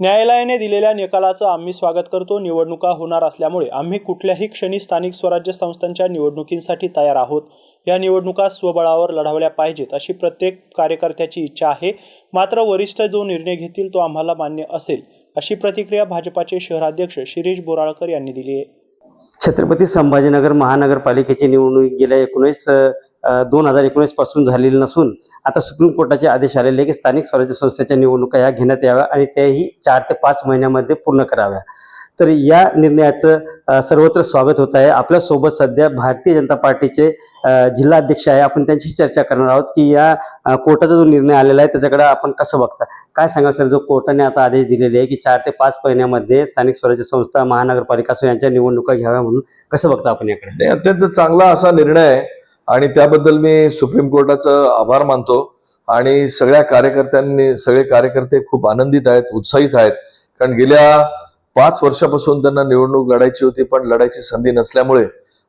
न्यायालयाने दिलेल्या निकालाचं आम्ही स्वागत करतो. निवडणुका होणार असल्यामुळे आम्ही कुठल्याही क्षणी स्थानिक स्वराज्य संस्थांच्या निवडणुकींसाठी तयार आहोत. या निवडणुका स्वबळावर लढवल्या पाहिजेत अशी प्रत्येक कार्यकर्त्याची इच्छा आहे. मात्र वरिष्ठ जो निर्णय घेतील तो आम्हाला मान्य असेल अशी प्रतिक्रिया भाजपाचे शहराध्यक्ष शिरीष बोराळकर यांनी दिली आहे. छत्रपती संभाजीनगर महानगरपालिकेची निवडणूक गेल्या एकोणीस दोन हजार एकोणीसपासून झालेली नसून आता सुप्रीम कोर्टाचे आदेश आलेले की स्थानिक स्वराज्य संस्थेच्या निवडणुका या घेण्यात याव्या आणि त्याही चार ते पाच महिन्यामध्ये पूर्ण कराव्या. तर या निर्णयाचं सर्वत्र स्वागत होत आहे. आपल्यासोबत सध्या भारतीय जनता पार्टीचे जिल्हाध्यक्ष आहे. आपण त्यांची चर्चा करणार आहोत की या कोर्टाचा जो निर्णय आलेला आहे त्याच्याकडे आपण कसं बघता? काय सांगाल सर? जो कोर्टाने आता आदेश दिलेले आहे की चार ते पाच महिन्यामध्ये स्थानिक स्वराज्य संस्था महानगरपालिका यांच्या निवडणुका घ्याव्या म्हणून कसं बघता आपण याकडे? अत्यंत चांगला असा निर्णय आहे. आणि त्याबद्दल मी सुप्रीम कोर्टाचं आभार मानतो. आणि सगळ्या कार्यकर्त्यांनी सगळे कार्यकर्ते खूप आनंदित आहेत उत्साहित आहेत. कारण गेल्या पाच वर्षापासून त्यांना निवडणूक लढायची होती पण लढायची संधी नसल्यामुळे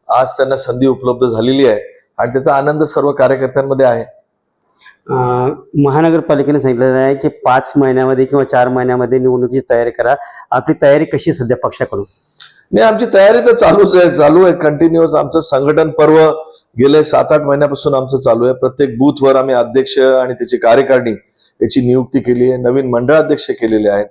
आज त्यांना संधी उपलब्ध झालेली आहे आणि त्याचा आनंद सर्व कार्यकर्त्यांमध्ये आहे. महानगरपालिकेने सांगितलेलं आहे की पाच महिन्यामध्ये किंवा चार महिन्यामध्ये निवडणुकीची तयारी करा. आपली तयारी कशी आहे सध्या पक्षाकडून? नाही आमची तयारी तर चालूच आहे चालू आहे. कंटिन्युअस आमचं संघटन पर्व गेले सात आठ महिन्यापासून आमचं चालू आहे. प्रत्येक बूथवर आम्ही अध्यक्ष आणि त्याची कार्यकारिणी याची नियुक्ती केली आहे. नवीन मंडळ अध्यक्ष केलेले आहेत.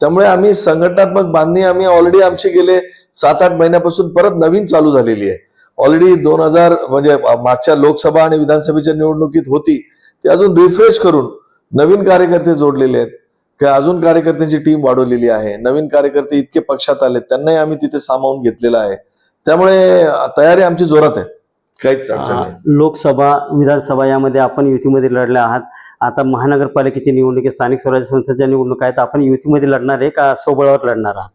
त्यामुळे आम्ही संघटनात्मक बांधणी आम्ही ऑलरेडी आमची गेले सात आठ महिन्यापासून परत नवीन चालू झालेली आहे. ऑलरेडी दोन हजार म्हणजे मागच्या लोकसभा आणि विधानसभेच्या निवडणुकीत होती. ते अजून रिफ्रेश करून नवीन कार्यकर्ते जोडलेले आहेत. की अजून कार्यकर्त्यांची टीम वाढवलेली आहे. नवीन कार्यकर्ते इतके पक्षात आले त्यांनाही आम्ही तिथे सामावून घेतलेलं आहे. त्यामुळे तयारी आमची जोरात आहे. काहीच अडचण नाही. अं, लोकसभा विधानसभा यामध्ये आपण युतीमध्ये लढले आहात. आता महानगरपालिकेची निवडणूक आहे स्थानिक स्वराज्य संस्थेच्या निवडणूक आहेत आपण युतीमध्ये लढणार आहे का सोबळावर लढणार आहात?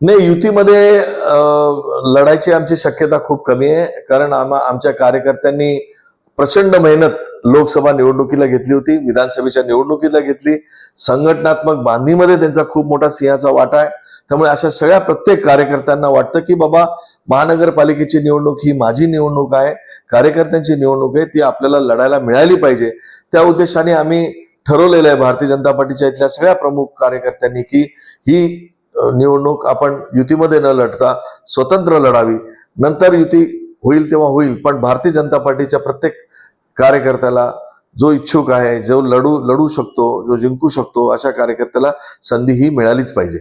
नाही युतीमध्ये अं, लढायची आमची शक्यता खूप कमी आहे. कारण आम्हा आमच्या कार्यकर्त्यांनी प्रचंड मेहनत लोकसभा निवडणुकीला घेतली होती विधानसभेच्या निवडणुकीला घेतली. संघटनात्मक बांधणीमध्ये त्यांचा खूप मोठा सिंहाचा वाटा आहे. त्यामुळे अशा सगळ्या प्रत्येक कार्यकर्त्यांना वाटतं की बाबा महानगरपालिकेची निवडणूक ही माझी निवडणूक आहे कार्यकर्त्यांची निवडणूक आहे ती आपल्याला लढायला मिळाली पाहिजे. त्या उद्देशाने आम्ही ठरवलेलं आहे भारतीय जनता पार्टीच्या इथल्या सगळ्या प्रमुख कार्यकर्त्यांनी की ही निवडणूक आपण युतीमध्ये न लढता स्वतंत्र लढावी. नंतर युती होईल तेव्हा होईल पण भारतीय जनता पार्टीच्या प्रत्येक कार्यकर्त्याला जो इच्छुक आहे जो लढू लढू शकतो जो जिंकू शकतो अशा कार्यकर्त्याला संधी ही मिळालीच पाहिजे.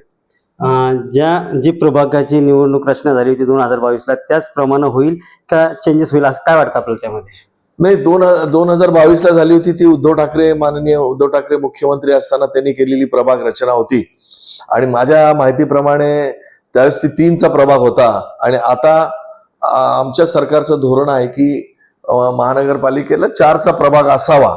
ज्या जी प्रभागाची निवडणूक रचना झाली होती दोन हजार बावीसला त्याचप्रमाणे होईल का चेंजेस होईल असं काय वाटतं आपल्याला त्यामध्ये? नाही दोन दोन हजार बावीसला झाली होती ती उद्धव ठाकरे माननीय उद्धव ठाकरे मुख्यमंत्री असताना त्यांनी केलेली प्रभाग रचना होती. आणि माझ्या माहितीप्रमाणे त्यावेळेस ती तीनचा प्रभाग होता. आणि आता आमच्या सरकारचं धोरण आहे की महानगरपालिकेला चारचा प्रभाग असावा.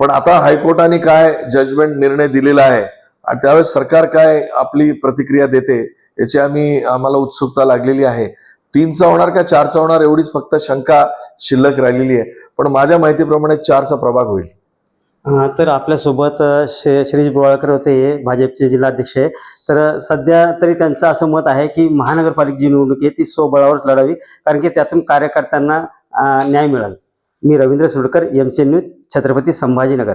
पण आता हायकोर्टाने काय जजमेंट निर्णय दिलेला आहे आणि त्यावेळेस सरकार काय आपली प्रतिक्रिया देते याची आम्ही आम्हाला उत्सुकता लागलेली आहे. तीनचा होणार का चारचा होणार एवढीच फक्त शंका शिल्लक राहिलेली आहे. पण माझ्या माहितीप्रमाणे चारचा प्रभाग होईल. तर आपल्यासोबत श्री शे शिरीष होते हे भाजपचे जिल्हाध्यक्ष आहे तर सध्या तरी त्यांचं असं मत आहे की महानगरपालिकेची निवडणूक आहे ती स्वबळावरच लढावी कारण की त्यातून कार्यकर्त्यांना न्याय मिळेल. मी Ravindra Sudkar M C news Chhatrapati Sambhajinagar.